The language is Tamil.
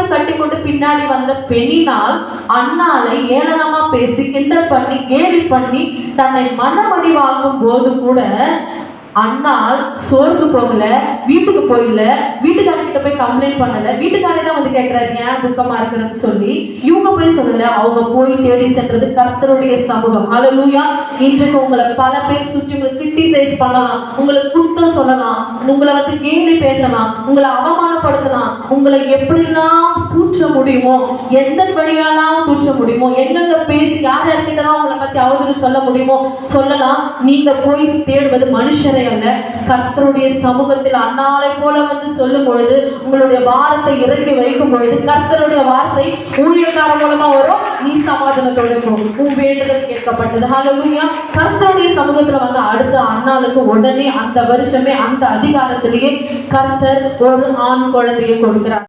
பார்த்து கட்டி கொண்டு பின்னாடி வந்த பெண்ணினால் அண்ணாலை ஏளனமா பேசி கிண்டல் பண்ணி கேலி பண்ணி தன்னை மனமடிவாக்கும் போது கூட அண்ணால் சோர்ந்து போகல வீட்டுக்கு போயில வீட்டுக்காரர்கிட்ட போய் கம்ப்ளைண்ட் பண்ணல. வீட்டுக்காரே தான் வந்து கேட்கிறாரு ஏன் துக்கமா இருக்குன்னு சொல்லி? இவங்க போய் சொல்லல. அவங்க போய் தேடி சென்றது கர்த்தருடைய சமூகம். ஹalleluya இன்றைக்கு உங்களை பல பேர் சுற்றி உங்களை கிரிட்டிசைஸ் பண்ணலாம். உங்களை குத்தம் சொல்லலாம். உங்களை வந்து கேலி பேசலாம். உங்களை அவமானப்படுத்தலாம். உங்களை எப்படிலாம் தூற்ற முடியுமோ எந்த வழியாலாம் தூற்ற முடியுமோ எங்கெங்க பேசி யார் யார்கிட்டலாம் உங்களை பத்தி அவதூறு சொல்ல முடியுமோ சொல்லலாம். நீங்க போய் தேடுவது மனுஷரை அல்ல. கர்த்தருடைய சமூகத்தில் அண்ணாலை போல வந்து சொல்லும் பொழுது உங்களுடைய வாரத்தை இறக்கி வைக்கும் பொழுது கர்த்தருடைய வார்த்தை ஊழியக்கார மூலமா வரும். நீ சமாதானத்தோட போ. உன் வேண்டுதல் கேட்கப்பட்டது. ஹalleluya கர்த்தருடைய சமூகத்துல வந்து அடுத்த அண்ணாளுக்கு உடனே அந்த வருஷமே அந்த அதிகாரத்திலேயே கர்த்தர் ஒரு ஆண் குழந்தையை கொடுக்கிறார்.